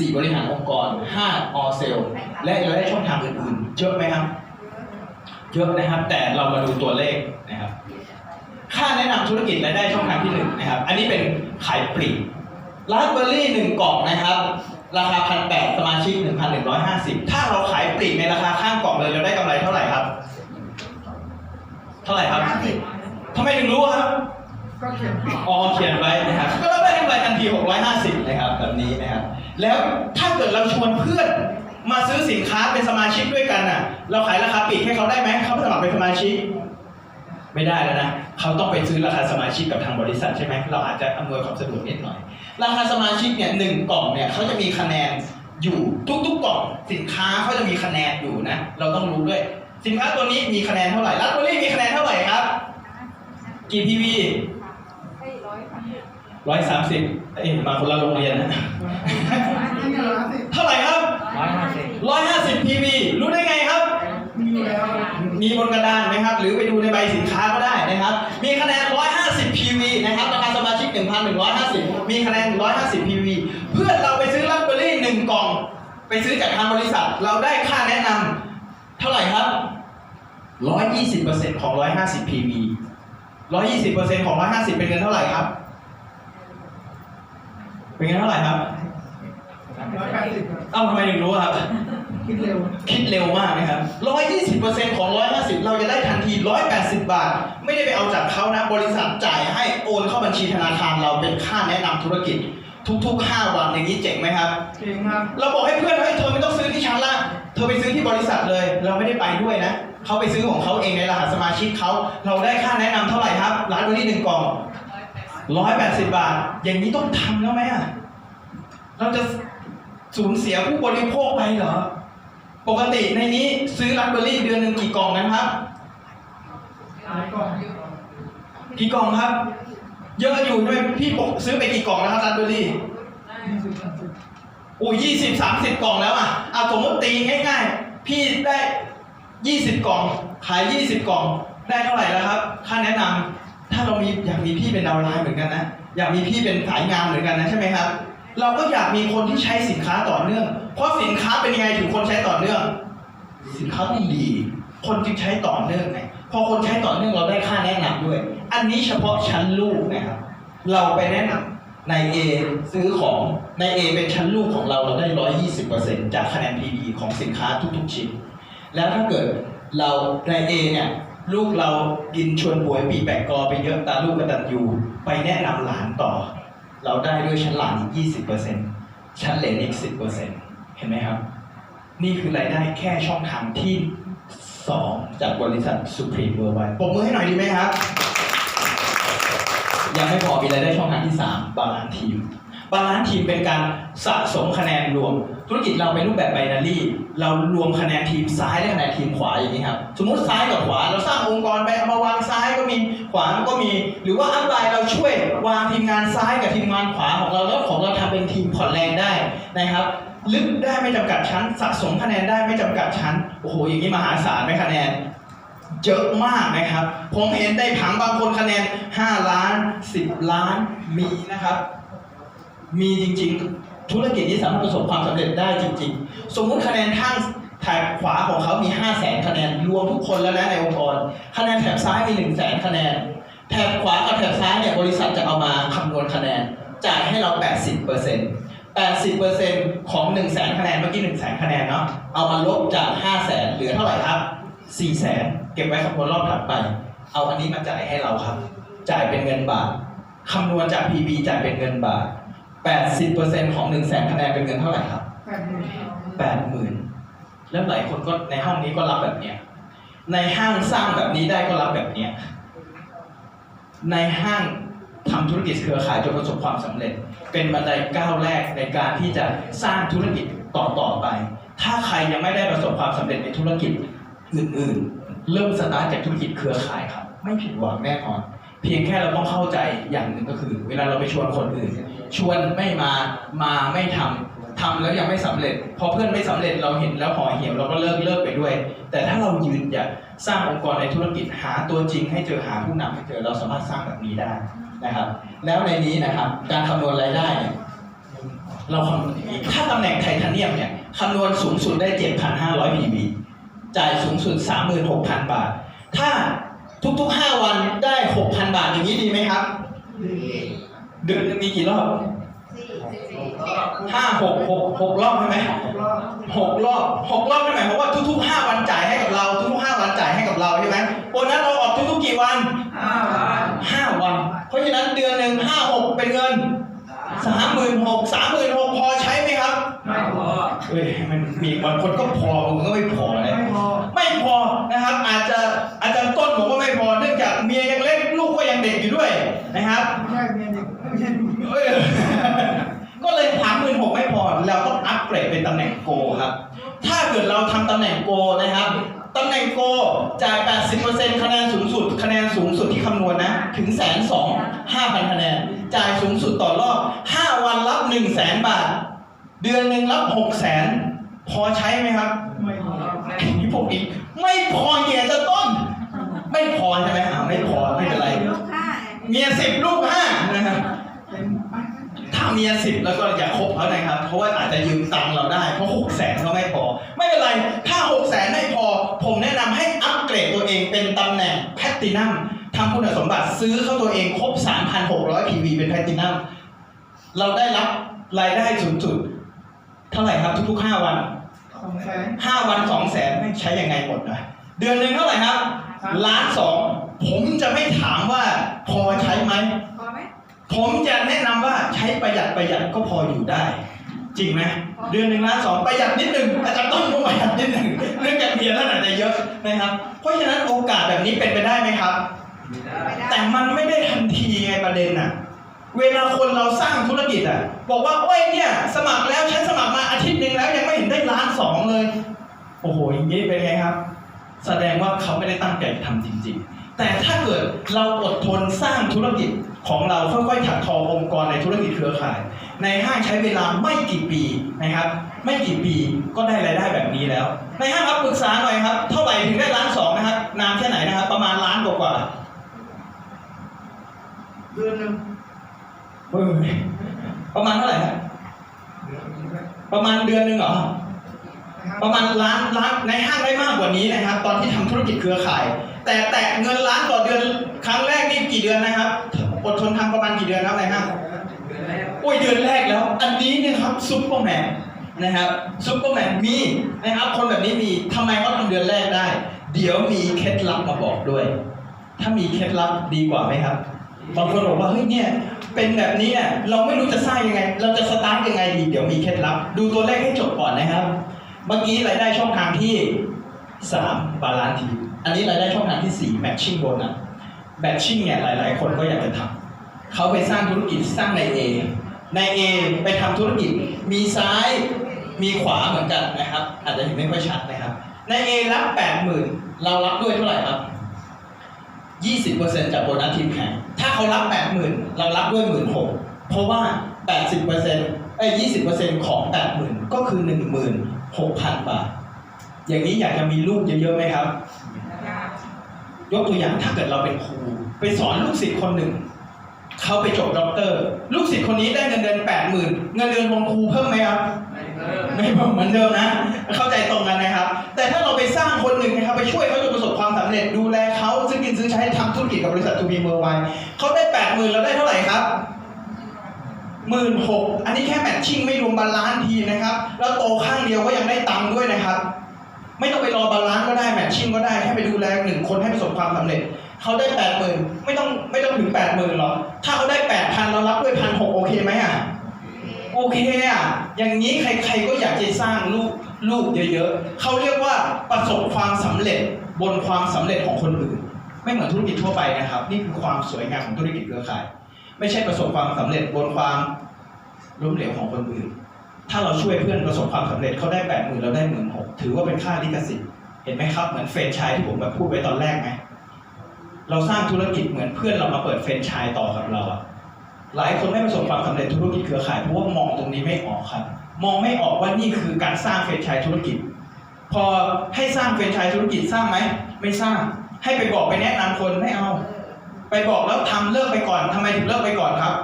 4 บริหารองค์กร 5 ออเซลและเราได้ช่องทางอื่นๆ เยอะไหมครับ เยอะนะครับ แต่เรามาดูตัวเลขนะครับ ค่าแนะนำธุรกิจรายได้ช่องทางที่หนึ่งนะครับ อันนี้เป็นขายปลีกราสเบอร์รี่หนึ่งกล่องนะครับ ราคาพันแปดสมาชิกหนึ่งพันหนึ่งร้อยห้าสิบถ้าเราขายปลีกในราคาข้างกล่องเลยเราได้กำไรเท่าไหร่ครับ เท่าไหร่ครับทำไมถึงรู้ครับก็เขียนผิดอ๋อเขียนไว้นะครับ ก็เราได้กำไรทันที650นะครับแบบนี้นะครับ แล้วถ้าเกิดเราชวนเพื่อนมาซื้อสินค้าเป็นสมาชิกด้วยกันอะ เราขายราคาปลีกให้เขาได้ไหมเขาสมัครเป็นสมาชิก ไม่ได้แล้วนะเขาต้องไปซื้อราคาสมาชิกกับทางบริษัทใช่ไหมเราอาจจะอำนวยความสะดวกนิดหน่อย ราคาสมาชิกเนี่ยหนึ่งกล่องเนี่ยเขาจะมีคะแนนอยู่ทุกๆกล่องสินค้าเขาจะมีคะแนนอยู่นะ เราต้องรู้ด้วย สินค้าตัวนี้มีคะแนนเท่าไหร่ลัตเบอรี่มีคะแนนเท่าไหร่ครับกี่ PV ร้อยสามสิบเอ้ยมาคนละโรงเรียนนะนี่ไงร้านสิเท่าไหร่ครับร้อยห้าสิบร้อยห้าสิบ PV รู้ได้ไงครับมีอยู่แล้วมีบนกระดานไหมครับ หรือไปดูในใบสินค้าก็ได้นะครับ มีคะแนน150 PV นะครับราคาสมาชิก1,150มีคะแนน150 PV เพื่อนเราไปซื้อลัตเบอรี่หนึ่งกล่อง ไปซื้อจากทางบริษัท เราได้ค่าแนะนำเท่าไหร่ครับ120%ของ150 PV 120%ของ150เป็นเงินเท่าไหร่ครับ เป็นเงินเท่าไหร่ครับร้อยแปดสิบครับเอ้าทำไมถึงรู้ครับ คิดเร็ว คิดเร็วมากนะครับ120%ของ150เราจะได้ทันที180บาท ไม่ได้ไปเอาจากเขานะ บริษัทจ่ายให้โอนเข้าบัญชีธนาคารเราเป็นค่าแนะนำธุรกิจ ทุกๆ5วันอย่างนี้เจ๋งไหมครับ เก่งมากเราบอกให้เพื่อนเฮ้ยเธอไม่ต้องซื้อที่ชั้นละเธอไปซื้อที่บริษัทเลย เราไม่ได้ไปด้วยนะ เขาไปซื้อของเขาเองในรหัสสมาชิกเขา เราได้ค่าแนะนำเท่าไหร่ครับ ร้านวันนี้หนึ่งกล่อง 180บาท อย่างนี้ต้องทำแล้วไหมอะเราจะสูญเสียผู้บริโภคไปเหรอ ปกติในนี้ซื้อรัสเบอรี่เดือนหนึ่งกี่กล่องนะครับก่อนกี่กล่องครับ เยอะอยู่ใช่ไหมพี่ปกซื้อไปกี่กล่องนะครับรัสเบอร์รี่ยี่สิบสามสิบโอ้ยี่สิบสามสิบกล่องแล้วอะเอาสมมติตีง่ายๆ พี่ได้ยี่สิบกล่อง ขายยี่สิบกล่อง ได้เท่าไหร่แล้วครับ ค่าแนะนำ ถ้าเรามีอยากมีพี่เป็นดาวไลน์เหมือนกันนะ อยากมีพี่เป็นสายงานเหมือนกันนะใช่ไหมครับ เราก็อยากมีคนที่ใช้สินค้าต่อเนื่อง เพราะสินค้าเป็นยังไงถึงคนใช้ต่อเนื่อง สินค้าต้องดี คนจึงใช้ต่อเนื่องไง พอคนใช้ต่อเนื่องเราได้ค่าแนะนำด้วย อันนี้เฉพาะชั้นลูกนะครับ เราไปแนะนำใน A ซื้อของใน A เป็นชั้นลูกของเราเราได้120%จากคะแนน PB ของสินค้าทุกๆชิ้น แล้วถ้าเกิดเราใน A เนี่ย ลูกเรากินชวนป่วยปีแปะกอไปเยอะตาลูกกระตันยูไปแนะนำหลานต่อ เราได้ด้วยชั้นหลานอีก20%ชั้นเหลนอีก10%เห็นไหมครับ นี่คือรายได้แค่ช่องทางที่2จากบริษัท Supreme Worldwide ปรบมือให้หน่อยดีไหมครับ ยังไม่พอมีรายได้ช่องทางที่3บาลานทีม บาลานซ์ทีมเป็นการสะสมคะแนนรวม ธุรกิจเราเป็นรูปแบบไบนารี่ เรารวมคะแนนทีมซ้ายและคะแนนทีมขวาอย่างนี้ครับ สมมติซ้ายกับขวา เราสร้างองค์กรไปเอามาวางซ้ายก็มี ขวาก็มี หรือว่าอัพไลน์เราช่วยวางทีมงานซ้ายกับทีมงานขวาของเราแล้วของเราทำเป็นทีมผ่อนแรงได้นะครับลึกได้ไม่จำกัดชั้น สะสมคะแนนได้ไม่จำกัดชั้นโอ้โหอย่างนี้มหาศาลไหมคะแนนเยอะมากนะครับ ผมเห็นได้ผังบางคนคะแนน 5 ล้าน 10 ล้านมีนะครับ มีจริง ๆ ธุรกิจนี้สามารถประสบความสำเร็จได้จริง ๆ สมมุติคะแนนทางแถบขวาของเขามี 5 0 0แสนคะแนนรวมทุกคนแล้วนะในองค์กร คะแนนแถบซ้ายมี 1 0 0 0 0แสนคะแนน แถบขวากับแถบซ้ายเนี่ยบริษัทจะเอามาคำนวณคะแนน จ่ายให้เรา 80% 80%ของ 1 0 0 0 0แสนคะแนนเมื่อกี้1 0 0 0 0แสนคะแนนเนาะเอามาลบจาก 5 0 0แสนเหลือเท่าไหร่ครับ 4 0 0แสนเก็บไว้คำนวณรอบถัดไป เอาอันนี้มาจ่ายให้เราครับ จ่ายเป็นเงินบาทคำนวณจาก PB จ่ายเป็นเงินบาท 80%ของ1 0 0 0 0แสนคะแนนเป็นเงินเท่าไหร่ครับแปดหมื่น80,000แล้วหลายคนก็ในห้องนี้ก็รับแบบเนี้ยในห้างสร้างแบบนี้ได้ก็รับแบบเนี้ยในห้างทำธุรกิจเครือข่ายจนประสบความสำเร็จ เป็นบันไดก้าวแรกในการที่จะสร้างธุรกิจต่อต่อๆไป ถ้าใครยังไม่ได้ประสบความสำเร็จในธุรกิจอื่นๆ เริ่มสตาร์ทจากธุรกิจเครือข่ายครับ ไม่ผิดหวังแน่นอน เพียงแค่เราต้องเข้าใจอย่างหนึ่งก็คือ เวลาเราไปชวนคนอื่น ชวนไม่มามาไม่ทำทำแล้วยังไม่สำเร็จ พอเพื่อนไม่สำเร็จเราเห็นแล้วห่อเหี่ยวเราก็เลิกเลิกไปด้วย แต่ถ้าเรายืนหยัดสร้างองค์กรในธุรกิจหาตัวจริงให้เจอหาผู้นำให้เจอเราสามารถสร้างแบบนี้ได้นะครับ แล้วในนี้นะครับการคำนวณรายได้ เราคำนวณอย่างนี้ถ้าตำแหน่งไทเทเนียมเนี่ยคำนวณสูงสุดได้ 7,500 PV จ่ายสูงสุด 36,000 บาท ถ้าทุกๆ 5 วันได้ 6,000 บาทอย่างนี้ดีไหมครับ เดือนหนึงมีกี่รอบห้าหกหกหกรอบใช่ไหมรอบหกรอบหกรอบนั่นหมายความว่าทุกๆ5วันจ่ายให้กับเรา ทุกๆ5วันจ่ายให้กับเราใช่ไหมโบนัสเราออกทุกๆกี่วันห้าวันห้าวัน เพราะฉะนั้นเดือนหนึ่งห้าหกเป็นเงินสามหมื่นหกสามหมื่นหกพอใช้ไหมครับ ไม่พอเฮ้ยมันมีบางคนก็พอบางคนก็ไม่พอเลยไม่พอไม่พอนะครับ อาจจะอาจารย์ต้นบอกว่าไม่พอเนื่องจากเมียยังเล็กลูกก็ยังเด็กอยู่ด้วยนะครับไม่ใช่เมียเด็ กไม่ใช่ลูกเอ้ยก็เลยสามหมื่นหกไม่พอเราต้องอัปเกรดเป็นตำแหน่งโกครับ ถ้าเกิดเราทำตำแหน่งโกนะครับตำแหน่งโกจ่าย 80%คะแนนสูงสุด คะแนนสูงสุดที่คำนวณนะ ถึงแสนสองห้าพันคะแนน จ่ายสูงสุดต่อรอบ 5 วันรับ 1 0 0 0 0แสนบาท เดือนหนึ่งรับ 6 0 0แสนพอใช้ไหมครับ ไม่พอนี่พวกอีก ไม่พอเกียรจะต้น ไม่พอใช่ไหมอ่าไม่พอ ไม่เป็นไร เมียสิบลูกห้านะครับเต็มไป ถ้าเมียสิบแล้วก็อย่าคบเขานะครับ เพราะว่าอาจจะยืมตังค์เราได้ เพราะหกแสนก็ไม่พอ ไม่เป็นไร ถ้าหกแสนไม่พอ ผมแนะนำให้อัปเกรดตัวเองเป็นตำแหน่งแพตตินัมทำคุณสมบัติซื้อเข้าตัวเองครบ 3,600 PV เป็นแพตตินัมเราได้รับรายได้สูงสุดเท่าไหร่ครับทุกๆ 5 วันสองแสน5วัน2แสนไม่ใช้ยังไงหมดนะเดือนหนึ่งเท่าไหร่ครับล้านสองผมจะไม่ถามว่าพอใช้ไหมพอไหม ผมจะแนะนำว่าใช้ประหยัดประหยัดก็พออยู่ได้ จริงไหมเดือนหนึ่งล้านสองประหยัดนิดหนึ่งอาจจะต้องประหยัดนิดหนึ่งเรื่องจากเบียร์ท่านอาจจะเยอะนะครับ เพราะฉะนั้นโอกาสแบบนี้เป็นไปได้ไหมครับไม่ได้แต่มันไม่ได้ทันทีไงประเด็นน่ะ เวลาคนเราสร้างธุรกิจอะ บอกว่าโอ้ยเนี่ย สมัครแล้วฉันสมัครมาอาทิตย์หนึ่งแล้วยังไม่เห็นได้ล้านสองเลย โอ้โหอย่างนี้เป็นไงครับ แสดงว่าเขาไม่ได้ตั้งใจทำจริง ๆ แต่ถ้าเกิดเราอดทนสร้างธุรกิจของเราค่อยๆถักทอองค์กรในธุรกิจเครือข่าย ในห้างใช้เวลาไม่กี่ปีนะครับ ไม่กี่ปีก็ได้รายได้แบบนี้แล้ว ในห้างครับปรึกษาหน่อยครับ เท่าไหร่ถึงได้ล้านสองนะครับนานแค่ไหนนะครับ ประมาณล้านกว่าๆเดือนหนึ่งเฮ้ยประมาณเท่าไหร่ครับประมาณเดือนหนึ่งเหรอนะครับประมาณล้านล้านในห้างได้มากกว่านี้นะครับ ตอนที่ทำธุรกิจเครือข่าย แต่แตะเงินล้านต่อเดือนครั้งแรกนี่กี่เดือนนะครับ อดทนทำประมาณกี่เดือนครับในห้างโอ้ยเดือนแรกแล้ว อันนี้เนี่ยครับซุปเปอร์แมนนะครับซุปเปอร์แมนมีนะครับคนแบบนี้มีทำไมเขาทำเดือนแรกได้ เดี๋ยวมีเคล็ดลับมาบอกด้วย ถ้ามีเคล็ดลับดีกว่าไหมครับบางคนบอกว่าเฮ้ยเนี่ยเป็นแบบนี้เนี่ยเราไม่รู้จะสร้างยังไง เราจะสตาร์ทยังไงดีเดี๋ยวมีเคล็ดลับ ดูตัวเลขให้จบก่อนนะครับ เมื่อกี้รายได้ช่องทางที่3บาลานซ์ที อันนี้รายได้ช่องทางที่ 4 matching bonus matching เนี่ยหลายๆ คนก็อยากจะทำเขาไปสร้างธุรกิจสร้างใน A ใน A ไปทำธุรกิจมีซ้ายมีขวาเหมือนกันนะครับ อาจจะเห็นไม่ค่อยชัดนะครับ ใน A รับ 80,000 เรารับด้วยเท่าไหร่ครับ20%จากโบนัสทีมแข่ง ถ้าเขารับ 80,000 เรารับด้วย 16,000 เพราะว่า 80%เอ้ย20%ของ 80,000 ก็คือ 16,000 บาท อย่างนี้อยากจะมีลูกเยอะๆไหมครับ ยกตัวอย่างถ้าเกิดเราเป็นครูไปสอนลูกศิษย์คนหนึ่งเขาไปจบด็อกเตอร์ ลูกศิษย์คนนี้ได้เงินเดือน80,000เงินเดือนของครูเพิ่มไหมครับไม่เพิ่มเหมือนเดิมนะ เข้าใจตรงกันนะครับ แต่ถ้าเราไปสร้างคนหนึ่งนะครับ ไปช่วยเขาจนประสบความสำเร็จดูแลเขาซื้อกินซื้อใช้ทำธุรกิจกับบริษัททูบีเมอร์ไวเขาได้แปดหมื่นเราได้เท่าไหร่ครับหมื่นหกอันนี้แค่แมทชิ่งไม่รวมบาลานซ์ทีนะครับ แล้วโตข้างเดียวก็ยังได้ตังค์ด้วยนะครับ ไม่ต้องไปรอบาลานซ์ก็ได้แมทชิ่งก็ได้แค่ไปดูแลหนึ่งคนให้ประสบความสำเร็จเขาได้แปดหมื่นไม่ต้องไม่ต้องถึงแปดหมื่นหรอกถ้าเขาได้แปดพันเรารับด้วยพันหกโอเคไหมอะโอเคอะอย่างนี้ใครๆก็อยากจะสร้างลูกลูกเยอะๆเขาเรียกว่าประสบความสำเร็จบนความสำเร็จของคนอื่น ไม่เหมือนธุรกิจทั่วไปนะครับ นี่คือความสวยงามของธุรกิจเครือข่าย ไม่ใช่ประสบความสำเร็จบนความล้มเหลวของคนอื่น ถ้าเราช่วยเพื่อนประสบความสำเร็จเขาได้แปดหมื่นเราได้หมื่นหกถือว่าเป็นค่าลิขสิทธิ์เห็นไหมครับเหมือนเฟรนไชส์ที่ผมแบบพูดไว้ตอนแรกไหมเราสร้างธุรกิจเหมือนเพื่อนเรามาเปิดเฟรนไชส์ต่อกับเราอะหลายคนไม่ประสบความสำเร็จธุรกิจเครือข่ายเพราะว่ามองตรงนี้ไม่ออกครับ มองไม่ออกว่านี่คือการสร้างแฟรนไชส์ธุรกิจ พอให้สร้างแฟรนไชส์ธุรกิจสร้างไหมไม่สร้าง ให้ไปบอกไปแนะนำคนไม่เอา ไปบอกแล้วทำเลิกไปก่อนทำไมถึงเลิกไปก่อนครับ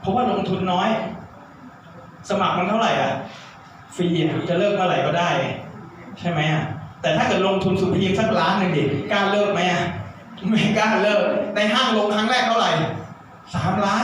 เพราะว่าลงทุนน้อย สมัครมันเท่าไหร่อะฟรีอะจะเลิกเมื่อไหร่ก็ได้ ใช่ไหมอะแต่ถ้าเกิดลงทุนสุพีมสักล้านหนึ่งดิกล้าเลิกไหมอะไม่กล้าเลิกในห้างลงครั้งแรกเท่าไหร่สามล้าน